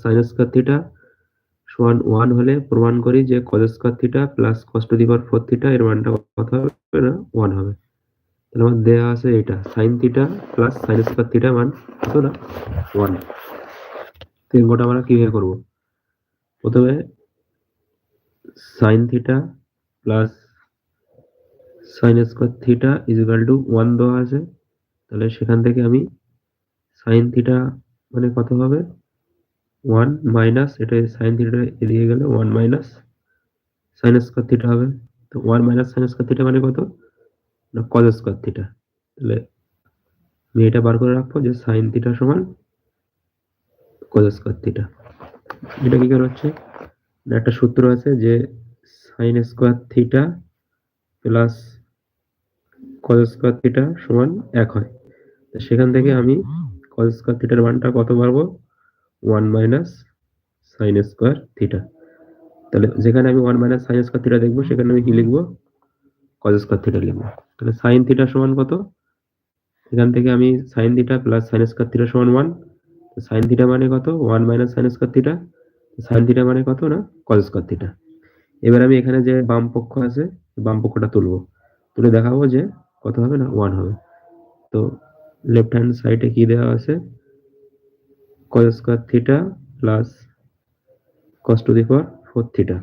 Sign square theta সমান one হলে প্রমাণ করি যে cos square theta plus cos to four theta এর মানটা কত হবে না? ওয়ান হবে। তাহলে আমার দেওয়া আছে এটা sine theta plus sine square theta মান কত না? ওয়ান তো আমরা কীভাবে করব? প্রথমে sine theta plus sine square theta is equal to one দেওয়া আছে। তাহলে সেখান থেকে আমি সাইন থিটা মানে কত হবে? ওয়ান মাইনাস এটা সাইন থিটা এদিকে গেলে one minus sine square theta হবে। তো one minus sine square theta মানে কত? না কজ স্কোয়ার থিটা তাহলে আমি এটা বার করে রাখব যে সাইন থিটা সমান কজ স্কোয়ার থিটা এটা কি করে হচ্ছে? একটা সূত্র আছে যে sine square theta plus cos square theta সমান এক হয়। সেখান থেকে আমি কজ স্কোয়ার থিটার মানটা কত পারব one minus sine square theta তাহলে যেখানে আমি one minus sine square theta দেখব, সেখানে আমি কি লিখব? কজ স্কোয়ার থিটা লিখব। তাহলে সাইন থিটা সমান কত? এখান থেকে আমি sine theta plus sine square theta সমান ওয়ান সাইন থিটা মানে কত? One minus sine square theta sine theta মানে কত না? কজ স্কোয়ার থিটা এবার আমি এখানে যে বাম পক্ষ আছে বাম পক্ষটা তুলবো। তুলে দেখাবো যে কত হবে না? ওয়ান হবে। তো লেফট হ্যান্ড সাইডে কি দেওয়া আছে? Cos square theta plus cos to the power four theta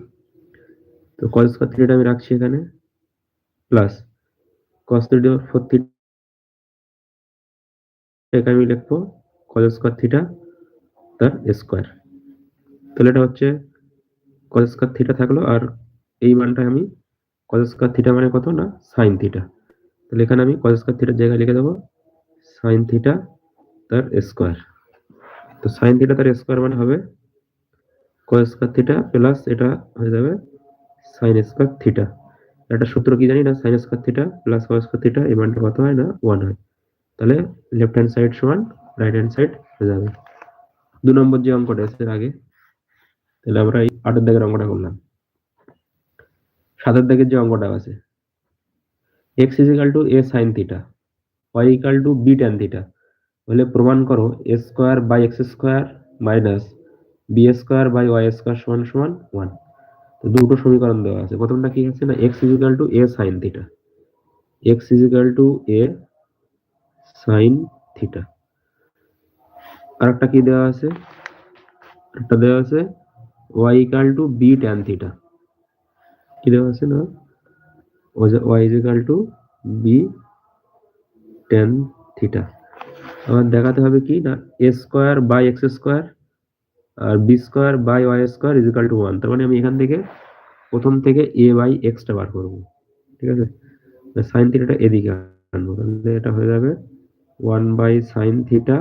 তো cos স্কোয়ার থিটা আমি রাখছি এখানে plus cos to the power four theta এখানে আমি লিখব cos স্কোয়ার থিটা তার স্কোয়ার তাহলে এটা হচ্ছে cos স্কোয়ার থিটা থাকল আর এই মানটা আমি cos স্কোয়ার থিটা মানে কত না সাইন থিটা তাহলে এখানে আমি cos স্কোয়ার থিটার জায়গায় লিখে দেবো সাইন থিটা তার স্কোয়ার তো সাইন থিটা তার স্কোয়ার মানে হবে cos স্কোয়ার থিটা প্লাস এটা হয়ে যাবে সাইন স্কোয়ার থিটা একটা সূত্র কি জানি না? Sine square theta plus cos square theta এই মানটা কত হয় না? ওয়ান হয়। তাহলে লেফট হ্যান্ড সাইড সমান রাইট হ্যান্ড সাইড হয়ে যাবে। দু নম্বর যে অঙ্কটা এর আগে, তাহলে আমরা এই আটের দাগের অঙ্কটা করলাম। সাতের দাগের যে অঙ্কটা আছে x is equal to a sine theta y equal to b tan theta হলে প্রমাণ করো a square by x square minus b square by y square সমান সমান ওয়ান তো দুটো সমীকরণ দেওয়া আছে। প্রথমটা কি আছে না? X is equal to a sine theta x is equal to a sine theta আর একটা কি দেওয়া আছে? একটা দেওয়া আছে y equal to b tan theta কি দেওয়া আছে না? Y is equal to b tan theta আমার দেখাতে হবে কি না a square by x square R b square by y square is equal to one তার মানে আমি এখান থেকে প্রথম থেকে এ বাই এক্সটা বার করব, ঠিক আছে? সাইন থিটাটা এদিকে আনব, তাহলে এটা হয়ে যাবে one by sine theta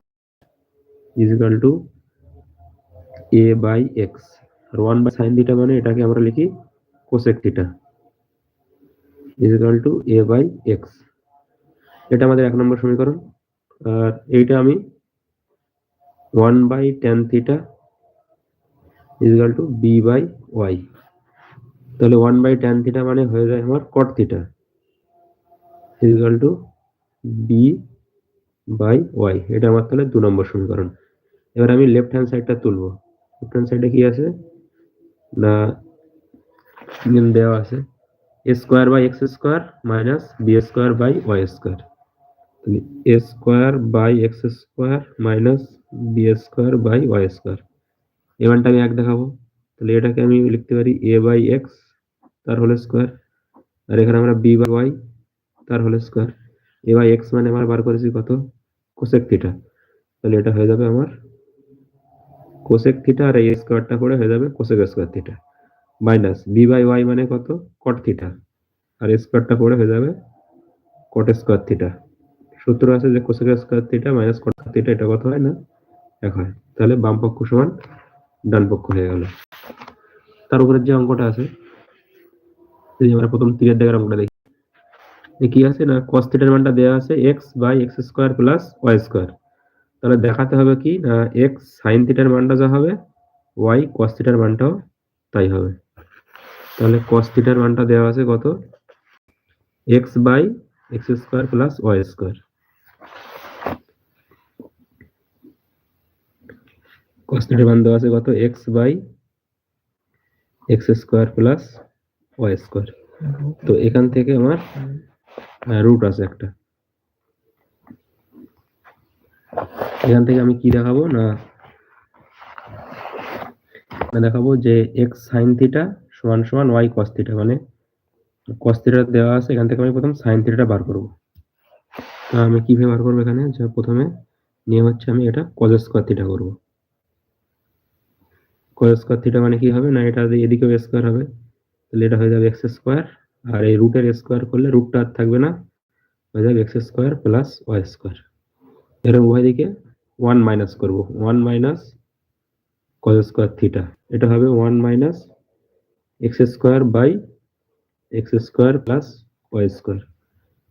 is equal to a by x R one by sine theta মানে এটাকে আমরা লিখি cosec theta is equal to a by x এটা আমাদের এক নম্বর সমীকরণ। আর এইটা আমি one by tan theta is equal to b by y তাহলে ওয়ান বাই টেন থিটা মানে হয়ে যায় আমার cot theta is equal to b by y এটা আমার তাহলে দু নম্বর সমীকরণ। এবার আমি লেফট হ্যান্ড সাইডটা তুলবো। লেফট হ্যান্ড সাইডে কি আছে? না, দেওয়া আছে। A square by x square minus b square by y square a square by x square minus b square by y square এই মানটা আমি এক দেখাবো। তাহলে এটাকে আমি লিখতে পারি এ বাই এক্স তার হোল স্কোয়ার আর এখানে আমরা বি বাই ওয়াই তার whole square a by x মানে আমরা বার করেছি কত? কোসেক থিটা তাহলে এটা হয়ে যাবে আমার কোসেক থিটা আর এই স্কোয়ারটা করে হয়ে যাবে cosec square theta minus b by y মানে কত? কট থিটা আর স্কোয়ারটা করে হয়ে যাবে কট স্কোয়ার থিটা সূত্র আছে যে cosec square theta minus cot theta এটা কত হয় না? এক হয়। তাহলে বাম পক্ষ সমান ডান পক্ষ হয়ে গেল। তার উপরে যে অঙ্কটা আছে, যদি আমরা প্রথম তীরের দেখার অঙ্কটা দেখি কি আছে না, cos থিটার মানটা দেওয়া আছে x by x square plus y square তাহলে দেখাতে হবে কি না, x সাইন থিটার মানটা যা হবে, y cos থিটার মানটাও তাই হবে। তাহলে cos থিটার মানটা দেওয়া আছে কত? x by x square plus y square cos থিটার মান দেওয়া আছে কত? X by x square plus y square তো এখান থেকে আমার রুট আছে একটা। এখান থেকে আমি কি দেখাবো? না দেখাবো যে এক্স সাইন থিটা সমান সমান ওয়াই কস থিটা মানে কস থিটা দেওয়া আছে, এখান থেকে আমি প্রথম সাইন থিটাটা বার করব। তো আমি কীভাবে বার করব এখানে? যে প্রথমে নিয়ম হচ্ছে আমি এটা কজ স্কোয়ার থিটা করব। স্কোয়ার থিটা মানে কি হবে? না, এটা এদিকেও স্কোয়ার হবে। তাহলে এটা হয়ে যাবে এক্স স্কোয়ার আর এই রুটের স্কোয়ার করলে রুটটা আর থাকবে না। হয়ে যাবে x square plus y square এর উভয় দিকে ওয়ান মাইনাস করব। One minus cos square theta এটা হবে one minus x square by x square plus y square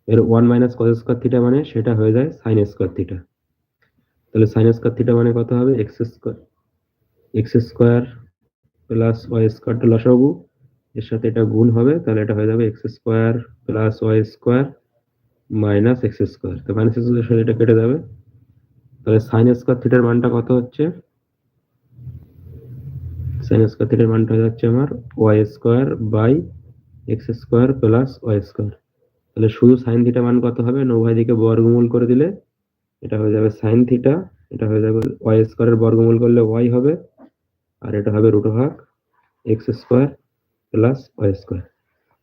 এর one minus cos square theta মানে সেটা হয়ে যায় সাইন স্কোয়ার থিটা তাহলে সাইন স্কোয়ার থিটা মানে কত হবে? X square x square plus y square স্কোয়ারটা লসাগু, এর সাথে এটা গুণ হবে, তাহলে এটা হয়ে যাবে x square plus y square minus x square তো মাইনাস এক্স সাথে এটা কেটে যাবে। তাহলে সাইন স্কোয়ার থিটার মানটা কত হচ্ছে? সাইন স্কোয়ার থিটার মানটা হয়ে যাচ্ছে আমার y square by x square plus y square তাহলে শুধু সাইন থিটা মান কত হবে? না উভয় দিকে বর্গমূল করে দিলে এটা হয়ে যাবে সাইন থিটা এটা হয়ে যাবে ওয়াই স্কোয়ারের বর্গমূল করলে ওয়াই হবে। আর এটা হবে রুট ভাগ x square plus y square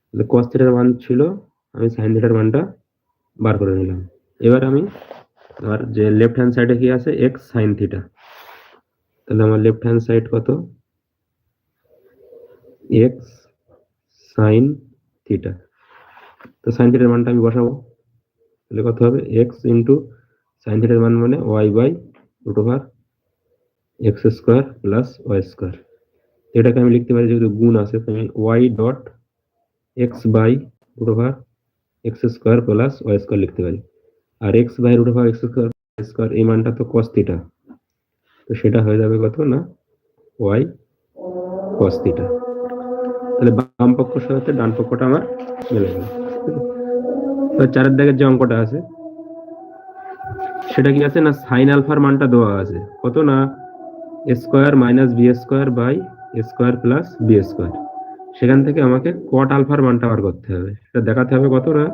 তাহলে কস থিটার মান ছিল, আমি সাইন থিটার মানটা বার করে নিলাম। এবার আমি আমার যে লেফট হ্যান্ড সাইডে কি আছে? এক্স সাইন থিটা তাহলে আমার লেফট হ্যান্ড সাইড কত? এক্স সাইন থিটা তো সাইন থিটার মানটা আমি বসাবো। তাহলে কত হবে? এক্স ইন্টু সাইন থিটার মান মানে y by root over x square plus y square এটাকে আমি লিখতে পারি যেহেতু গুণ আছে আমি y dot x by root over x square plus y square লিখতে পারি। আর x by root over x square square এই মানটা তো কস থিটা তো সেটা হয়ে যাবে কত না? ওয়াই কস থিটা তাহলে বাম পক্ষের সাথে ডান পক্ষটা আমার মিলে গেল। তো চারের দাগের যে অঙ্কটা আছে, সেটা কি আছে না সাইন আলফার মানটা দেওয়া আছে? কত না? Square minus b square by square plus b square. সেখান থেকে আমাকে কট আলফার মানটা বার করতে হবে। সেটা দেখাতে হবে কত না?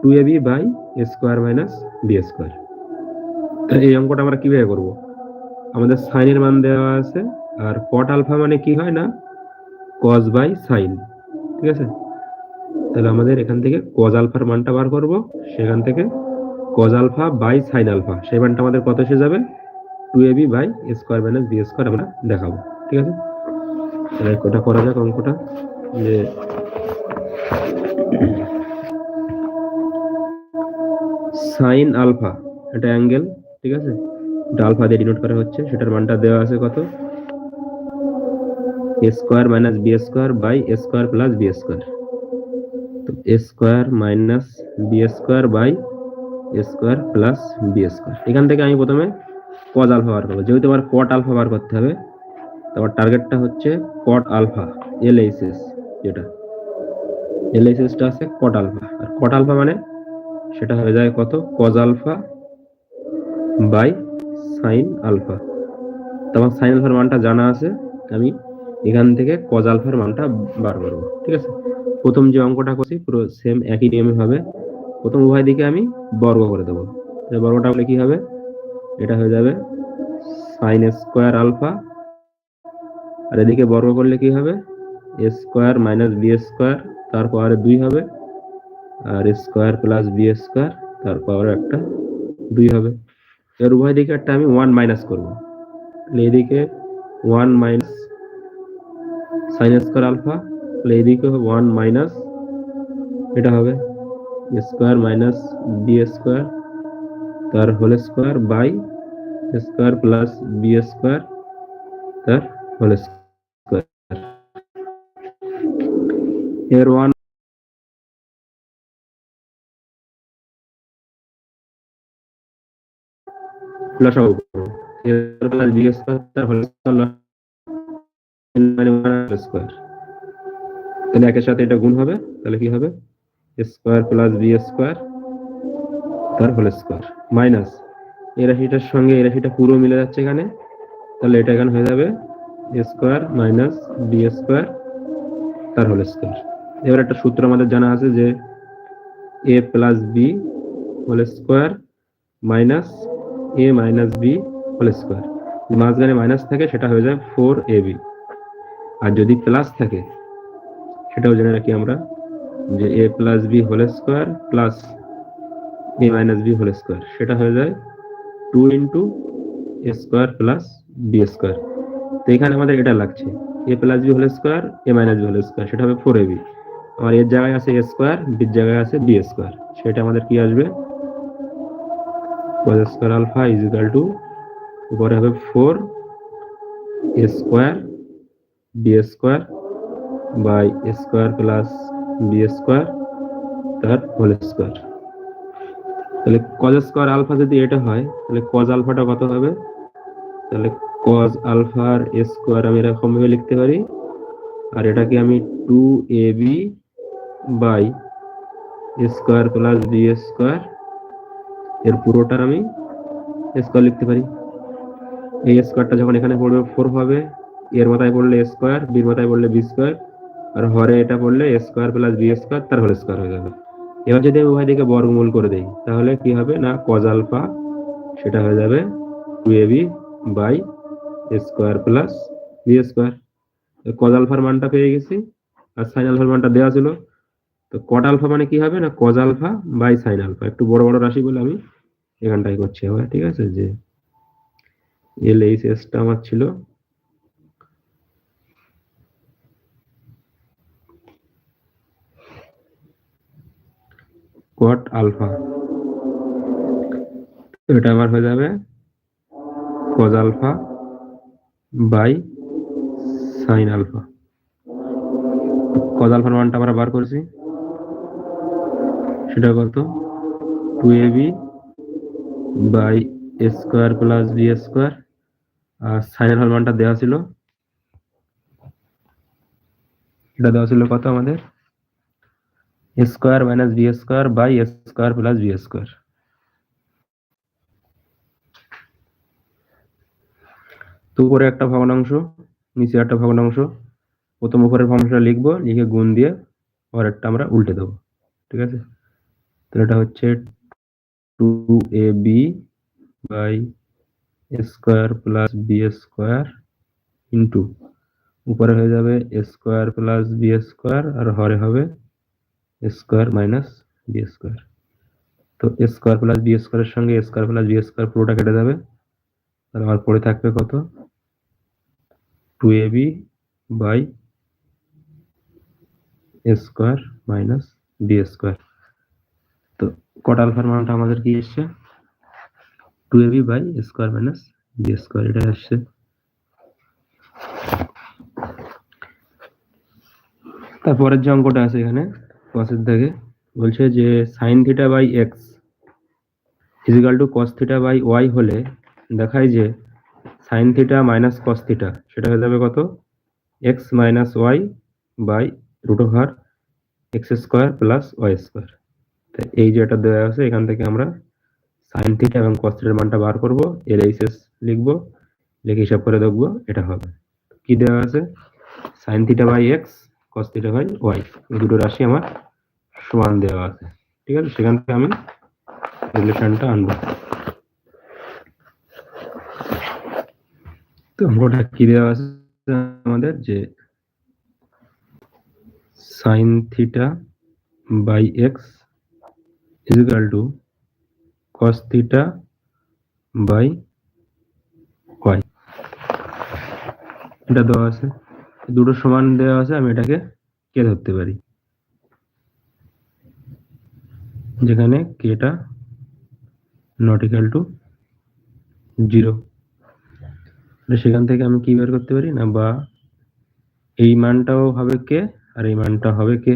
Two a b by square minus b square. এই অঙ্কটা আমরা কীভাবে করব? আমাদের সাইনের মান দেওয়া আছে, আর কট আলফা মানে কি হয় না? কজ বাই সাইন ঠিক আছে? তাহলে আমাদের এখান থেকে কজ আলফার মানটা বার করব। সেখান থেকে cos alpha by sine alpha সেই মানটা আমাদের কত এসে যাবে? Two a b by square minus b square আমরা দেখাবো, ঠিক আছে? তাহলে ওটা করা যাক অঙ্কটা? যে সাইন আলফা এটা অ্যাঙ্গেল, ঠিক আছে? এটা আলফা দিয়ে ডিনোট করা হচ্ছে, সেটার মানটা দেওয়া আছে কত? A square minus b square by square plus b square. তো square minus b square by a square plus b square. এখান থেকে আমি প্রথমে কজ আলফা বার করব। যেহেতু আমার কট আলফা বার করতে হবে, তারপর টার্গেটটা হচ্ছে cot alpha L H S যেটা। এল এইচ এসটা আছে কট আলফা আর কট আলফা মানে সেটা হয়ে যায় কত? Cos alpha by sine alpha তোমার সাইন আলফার মানটা জানা আছে, আমি এখান থেকে কজ আলফার মানটা বার করব, ঠিক আছে? প্রথম যে অঙ্কটা করছি, পুরো সেম একই নিয়মে হবে। প্রথম উভয় দিকে আমি বর্গ করে দেবো। বর্গটা হলে কি হবে? এটা হয়ে যাবে সাইন স্কোয়ার আলফা আর এদিকে বর্গ করলে কি হবে? A square minus b square তার পাওয়ারে দুই হবে। আর স্কোয়ার প্লাস বি স্কোয়ার তার পাওয়ারে একটা দুই হবে। এর উভয় দিকে একটা আমি ওয়ান মাইনাস করব। এদিকে one minus sine square alpha তাহলে এদিকে ওয়ান মাইনাস এটা হবে স্কোয়ার মাইনাস বি স্কোয়ার তার whole square by square plus b square তার হোল স্কোয়ার এর one plus plus b square তার হোল স্কোয়ার তাহলে একের সাথে এটা গুণ হবে, তাহলে কি হবে? স্কোয়ার প্লাস বি স্কোয়ার তার হোল স্কোয়ার মাইনাস এই রাশিটার সঙ্গে এই রাশিটা পুরো মিলে যাচ্ছে এখানে। তাহলে এটা এখানে হয়ে যাবে a square minus b square তার হোল স্কোয়ার এবার একটা সূত্র আমাদের জানা আছে যে a plus b whole square minus a minus b whole square মাঝখানে মাইনাস থাকে, সেটা হয়ে যায় ফোর এ বি আর যদি প্লাস থাকে, সেটাও জেনে রাখি আমরা যে a plus b whole square plus a minus b whole square সেটা হয়ে যায় two into a square plus b square তো এখানে আমাদের এটা লাগছে। A plus b whole square a minus b whole square সেটা হবে ফোর এ বি আমার এর জায়গায় আছে এ স্কোয়ার বির জায়গায় আছে বি স্কোয়ার সেটা আমাদের কি আসবে? cos square alpha is equal to উপরে হবে four a square b square by square plus b square তার হোল স্কোয়ার তাহলে কজ স্কোয়ার আলফা যদি এটা হয়, তাহলে কজ আলফাটা কত হবে? তাহলে কজ আলফার স্কোয়ার আমি এরকম ভাবে লিখতে পারি। আর এটাকে আমি two a b by square plus b square এর পুরোটার আমি স্কোয়ার লিখতে পারি। এই স্কোয়ারটা যখন এখানে পড়বে ফোর হবে এর মাথায় পড়লে স্কোয়ার বির মাথায় পড়লে বি স্কোয়ার আর হরে এটা পড়লে স্কোয়ার প্লাস বি স্কোয়ার তার হোল স্কোয়ার হয়ে যাবে। এবার যদি আমি উভয় দিকে বর্গমূল করে দেই, তাহলে কি হবে না? কজ আলফা সেটা হয়ে যাবে two a b by square plus b square cos আলফার মানটা পেয়ে গেছি, আর সাইন আলফার মানটা দেওয়া ছিল। তো কট আলফা মানে কি হবে না? Cos alpha by sine alpha একটু বড় বড় রাশি বলে আমি এখানটাই করছি আবার, ঠিক আছে? যে এল এইচ এসটা আমার ছিল কট আলফা। এটা আমার হয়ে যাবে cos alpha by sine alpha. Cos আলফার মানটা আমরা বার করছি। সেটা কত? Two a b by square plus b square. R sine আলফার মানটা দেওয়া ছিল। এটা দেওয়া ছিল কত আমাদের? Square minus b square by square plus b square. তো উপরে একটা ভগ্নাংশ, নিচে একটা ভগ্নাংশ। প্রথম উপরের ভগ্নাংশটা লিখব, লিখে গুণ দিয়ে পরেরটা আমরা উল্টে দেবো। ঠিক আছে? তো এটা হচ্ছে two a b by square plus b square into. উপরে হয়ে যাবে স্কোয়ার প্লাস বি স্কোয়ার আর হরে হবে স্কোয়ার মাইনাস বি স্কোয়ার। তো স্কোয়ার প্লাস বি স্কোয়ারের সঙ্গে স্কোয়ার প্লাস বি স্কোয়ার পুরোটা কেটে যাবে। তাহলে আমার পড়ে থাকবে কত? Two a b by square minus b square. তো কট আলফার মানটা আমাদের কি এসছে? Two a b by square minus b square এটা আসছে। তারপরের যে অঙ্কটা আছে এখানে কসের দাগে বলছে যে sine theta by x is equal to cos theta by y হলে দেখায় যে sine theta minus cos theta সেটা হয়ে যাবে কত? X minus y by root over x square plus y square এই যে এটা দেওয়া আছে, এখান থেকে আমরা সাইন থিটা এবং কস থিটার মানটা বার করব এর এইচএস লিখব, লিখে হিসাব করে দেখব এটা হবে। কি দেওয়া আছে? Sine theta by x cos theta by y দুটো রাশি আমার সমান দেওয়া আছে। ঠিক আছে? সেখান থেকে আমি রিলেশনটা আনব। তো অঙ্কটা কি দেওয়া আছে আমাদের? যে sine theta by x equal to cos theta by y এটা দেওয়া আছে। দুটো সমান দেওয়া আছে, আমি এটাকে কে ধরতে পারি? যেখানে কেটা নট ইকাল টু জিরো সেখান থেকে আমি কি বের করতে পারি? না, বা এই মানটাও হবে কে আর এই মানটা হবে কে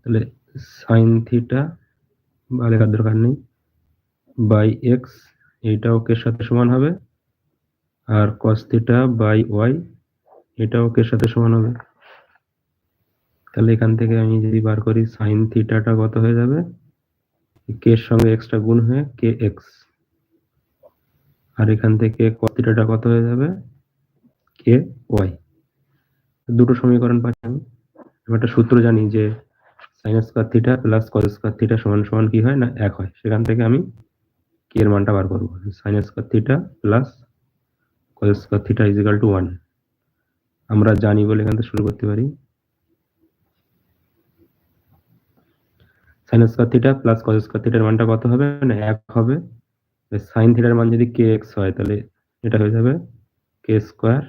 তাহলে সাইন থিটা বা লেখার দরকার নেই। বাই এক্স এইটাও কের সাথে সমান হবে। আর কস থিটা বাই ওয়াই এটাও কের সাথে সমান হবে। তাহলে এখান থেকে আমি যদি বার করি সাইন থিটাটা কত হয়ে যাবে? কে এর সঙ্গে এক্সটা গুণ হয়ে কে এক্স আর এখান থেকে cos কত হয়ে যাবে? কে ওয়াই দুটো সমীকরণ পাচ্ছি আমি। একটা সূত্র জানি যে sine square theta plus cos square theta সমান সমান কি হয় না এক হয়। সেখান থেকে আমি কে এর মানটা বার করব। Sine square theta plus cos square theta equal to one আমরা জানি বলে এখান থেকে শুরু করতে পারি। Sine square theta plus cos square থিটার মানটা কত হবে? না, এক হবে। সাইন থিটার মান যদি কে এক্স হয়, তাহলে এটা হয়ে যাবে k square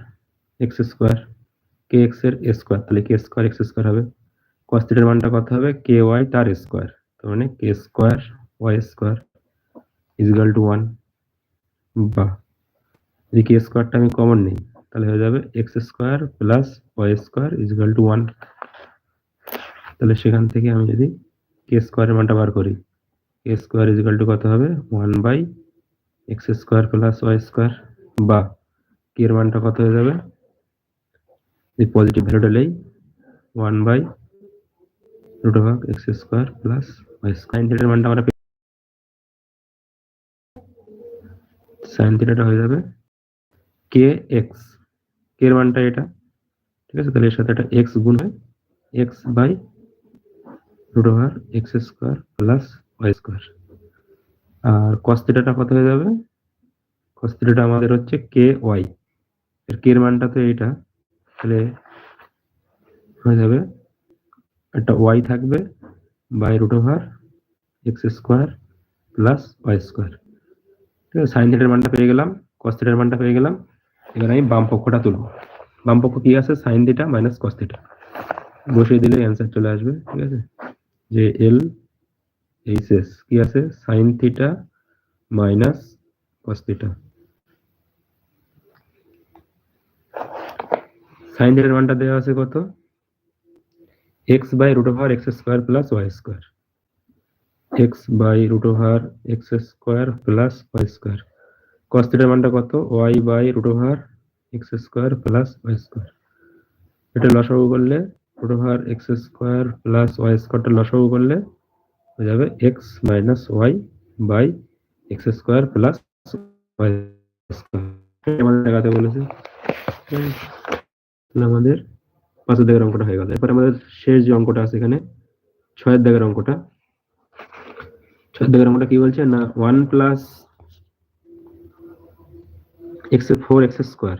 x square k এক্সের স্কোয়ার তাহলে কে স্কোয়ার এক্স স্কোয়ার হবে। কস থিটার মানটা কত হবে? কে ওয়াই তার স্কোয়ার তার মানে k square y square equal to one বা, যদি কে স্কোয়ারটা আমি কমন নিই, তাহলে হয়ে যাবে x square plus y square equal to one তাহলে সেখান থেকে আমি যদি কে স্কোয়ারের মানটা বার করি। কে স্কোয়ার ইজিক্যাল টু কত হবে? One by x square plus y square বা কে এর মানটা কত হয়ে যাবে? এই পজিটিভ ভ্যালুটা নেই। One by root of x square plus y square থিটার মানটা আমরা সাইন থিটাটা হয়ে যাবে কে এক্স কে এর মানটা এটা। ঠিক আছে? তাহলে এর সাথে একটা এক্স গুণ হয়। X by root over x square plus y square. R cos থিটাটা কত হয়ে যাবে? কস থিটাটা আমাদের হচ্ছে কে ওয়াই। এর কে এর মানটা তো এইটা। তাহলে হয়ে যাবে একটা ওয়াই থাকবে by root over x square plus y square. ঠিক আছে সাইন থিটার মানটা পেয়ে গেলাম কস থিটার মানটা পেয়ে গেলাম। এবার আমি বাম পক্ষটা তুলব। বাম পক্ষ কি আছে? Sine theta minus cos theta বসিয়ে দিলে অ্যান্সার চলে আসবে, ঠিক আছে? যে এল এইচ এস কি আছে? Sine theta minus cos theta sine থিটার মানটা দেওয়া আছে কত? X by root over x square plus y square x by root over x square plus y square cos থিটার মানটা কত? Y by root over x square plus y square এটা লসাগু করলে root over x square plus y স্কোয়ারটা লসাগু করলে হয়ে যাবে x minus y by x square plus y দেখাতে বলেছে। আমাদের পাঁচের দাগের অঙ্কটা হয়ে গেল। এরপর আমাদের শেষ যে অঙ্কটা আছে এখানে, ছয়ের দাগের অঙ্কটা। ছয়ের দাগের অঙ্কটা কি বলছে? না one plus x four x square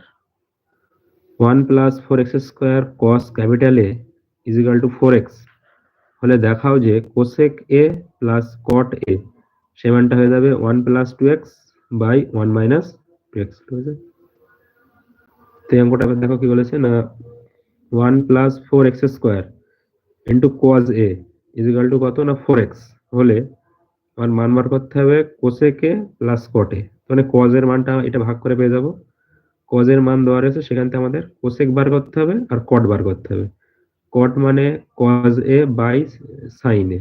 one plus four x square cos capital equal to four x হলে দেখাও যে কোসেক এ প্লাস কট এ সে মানটা হয়ে যাবে one plus two x by one minus two x তো এই অঙ্কটা দেখো কি বলেছে না one plus four x square into cos A equal to কত না ফোর এক্স হলে আমার মান বার করতে হবে কোসেকে প্লাস কটে মানে কজের মানটা এটা ভাগ করে পেয়ে যাব। কজের মান দেওয়া রয়েছে, সেখান থেকে আমাদের কোসেক বার করতে হবে আর কট বার করতে হবে। কট মানে cos A by sine A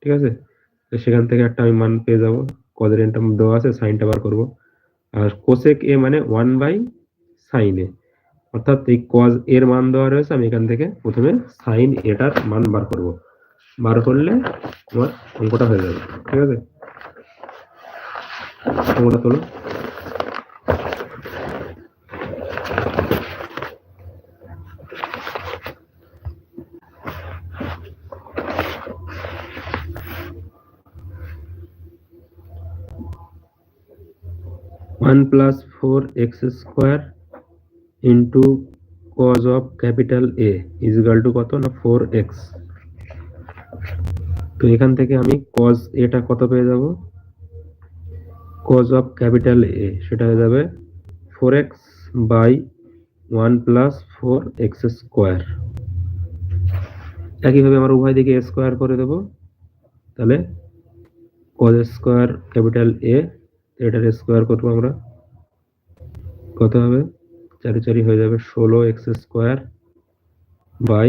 ঠিক আছে? সেখান থেকে একটা আমি মান পেয়ে যাব। কজের এনটা দেওয়া আছে সাইনটা বার করব। আর কোসেক এ মানে ওয়ান বাই সাইন এ অর্থাৎ এই কজ এর মান দেওয়া রয়েছে, আমি এখান থেকে প্রথমে সাইন এটার মান বার করব। বার করলে আমার অঙ্কটা হয়ে যাবে, ঠিক আছে? অঙ্কটা তোলো। One plus four x square into cos of capital A equal to কত না ফোর এক্স। তো এখান থেকে আমি কজ এটা কত পেয়ে যাব? কজ অফ ক্যাপিটাল এ, সেটা হয়ে যাবে four x by one plus four x square. একইভাবে আমরা উভয় দিকে স্কোয়ার করে দেব। তাহলে কজ স্কোয়ার ক্যাপিটাল এ এটার স্কোয়ার করব আমরা। কত হবে? চারি চারি হয়ে যাবে ষোলো x square by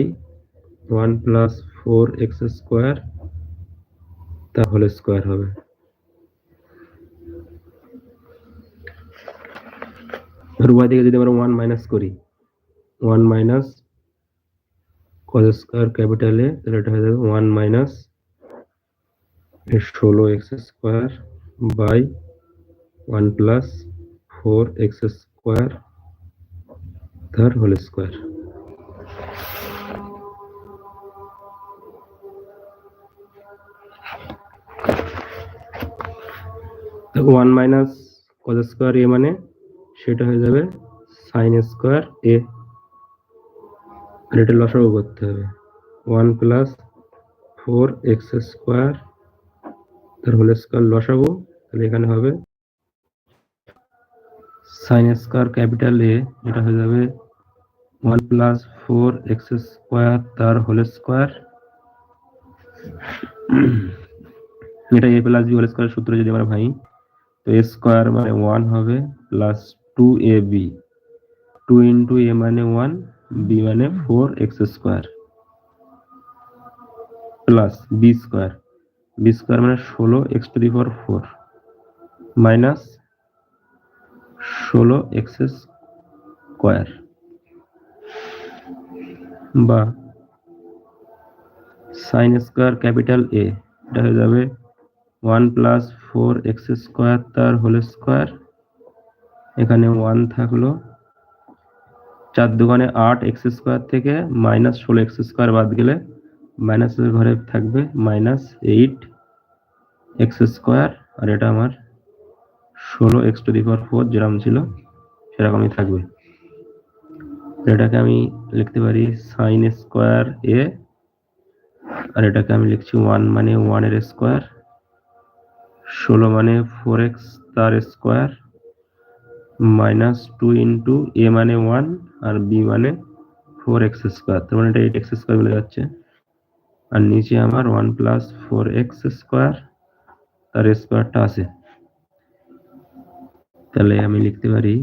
one plus four x square তাহলে স্কোয়ার হবে। উভয় দিকে যদি আমরা ওয়ান মাইনাস করি one minus cos square capital A তাহলে এটা হয়ে যাবে ওয়ান মাইনাস ষোলো x square by one plus four x square তার whole square. One minus cos square A মানে সেটা হয়ে যাবে সাইন স্কোয়ার এ। আর এটা লসাগু করতে হবে। One plus four x square তার হোল স্কোয়ার লসাগু, তাহলে এখানে হবে সাইন স্কোয়ার ক্যাপিটাল এ এটা হয়ে যাবে one plus four x square তার হোল স্কোয়ার এটা A plus B whole square সূত্র যদি আমরা ভাই তো এ স্কোয়ার মানে ওয়ান হবে plus two A B two into A মানে ওয়ান বি মানে four x square plus B square B square মানে ষোলো x to the power four minus ষোলো এক্স স্কোয়ার বা সাইন স্কোয়ার ক্যাপিটাল এ এটা হয়ে যাবে one plus four x square তার হোল স্কোয়ার। এখানে ওয়ান থাকল চার দোকানে আট এক্স স্কোয়ার থেকে মাইনাস ষোলো এক্স স্কোয়ার বাদ গেলে মাইনাসের ঘরে থাকবে মাইনাস এইট এক্স স্কোয়ার, আর এটা আমার ষোলো x to the power four যেরকম ছিল, সেরকমই থাকবে। এটাকে আমি লিখতে পারি সাইন স্কোয়ার এ আর এটাকে আমি লিখছি ওয়ান মানে ওয়ানের স্কোয়ার ষোলো মানে ফোর এক্স তার square minus two into A মানে ওয়ান আর বি মানে ফোর এক্স স্কোয়ার তার মানে এটা এইট এক্স স্কোয়ার মিলে যাচ্ছে। আর নিচে আমার one plus four x square তার স্কোয়ারটা আছে। তাহলে আমি লিখতে পারি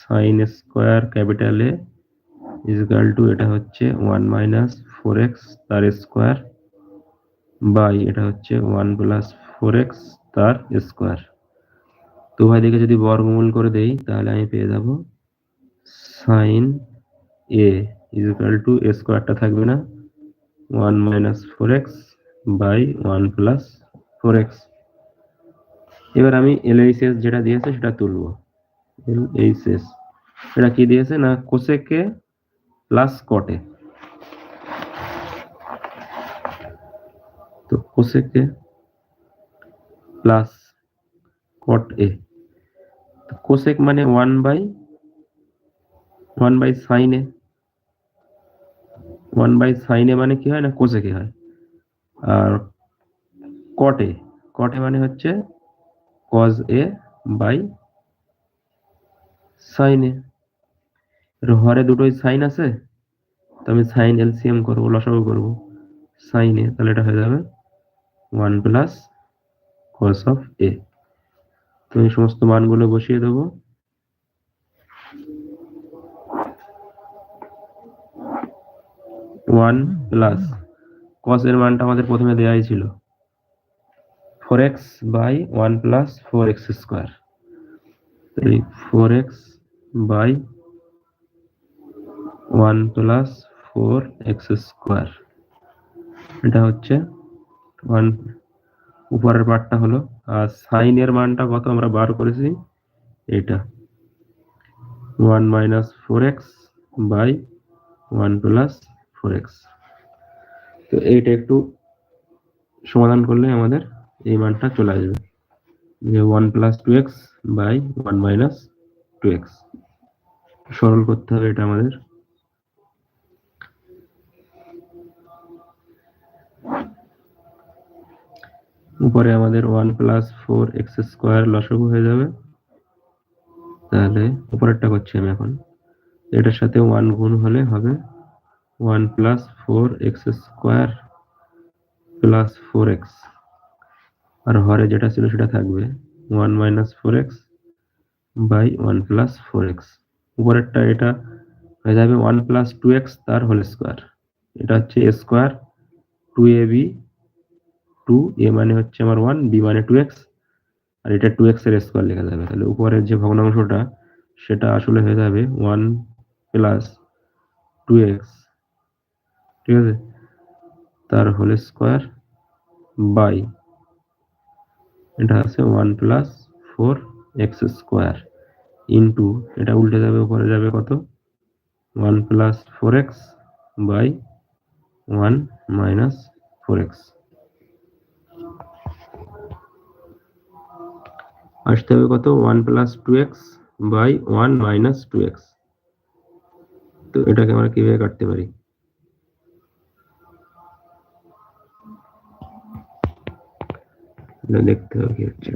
sine square capital A equal to এটা হচ্ছে ওয়ান মাইনাস ফোর এক্স তার স্কোয়ার বাই এটা হচ্ছে ওয়ান প্লাস ফোর এক্স তার স্কোয়ার তো ভাই যদি বর্গমূল করে দেই, তাহলে আমি পেয়ে যাব sine A is equal to A স্কোয়ারটা থাকবে না। One minus four x by one plus four x এবার আমি এল এইচ এস যেটা দিয়েছে সেটা তুলবো। এল এইচ এস এটা কি দিয়েছে না? Cosec A plus cot A তো cosec A plus cot A. Cosec মানে one by one by sine A one by sine A মানে কি হয় না? কোসেকে হয়। আর কটে কটে মানে হচ্ছে কজ এ বাই সাইনে হরে দুটোই সাইন আছে, তো আমি সাইন এলসিএম করব, লসাগু করব। সাইনে তাহলে এটা হয়ে যাবে one plus cos of A তো এই সমস্ত মানগুলো বসিয়ে দেবো। ওয়ান প্লাস কস এর মানটা আমাদের প্রথমে দেওয়াই ছিল। Four x by one plus four x square এই four x by one plus four x square এটা হচ্ছে ওয়ান উপরের পার্টটা হলো, আর সাইনের মানটা কত আমরা বার করেছি? এটা। One minus four x by one plus four x তো এইটা একটু সমাধান করলে আমাদের এই মানটা চলে আসবে। যে one plus two x by one minus two x সরল করতে হবে এটা আমাদের। উপরে আমাদের one plus four x square লসগু হয়ে যাবে। তাহলে উপরেরটা করছি আমি এখন। এটার সাথে ওয়ান গুণ হলে হবে one plus four x square plus four x আর হরে যেটা ছিল সেটা থাকবে one minus four x by one plus four x উপরেরটা এটা হয়ে যাবে ওয়ান প্লাস টু এক্স তার হোল স্কোয়ার এটা হচ্ছে A square two A B two A মানে হচ্ছে আমার ওয়ান বি মানে টু এক্স আর এটা টু এক্সের স্কোয়ার লেখা যাবে। তাহলে উপরের যে ভগ্নাংশটা, সেটা আসলে হয়ে যাবে ওয়ান প্লাস টু এক্স ঠিক আছে? তার হোল স্কোয়ার বাই এটা আছে one plus four x square into, এটা উল্টে যাবে, উপরে যাবে কত? One plus four x by one minus four x. আসতে হবে কত? One plus two x by one minus two x. তো এটাকে আমরা কীভাবে কাটতে পারি? এটা দেখতে হবে কি হচ্ছে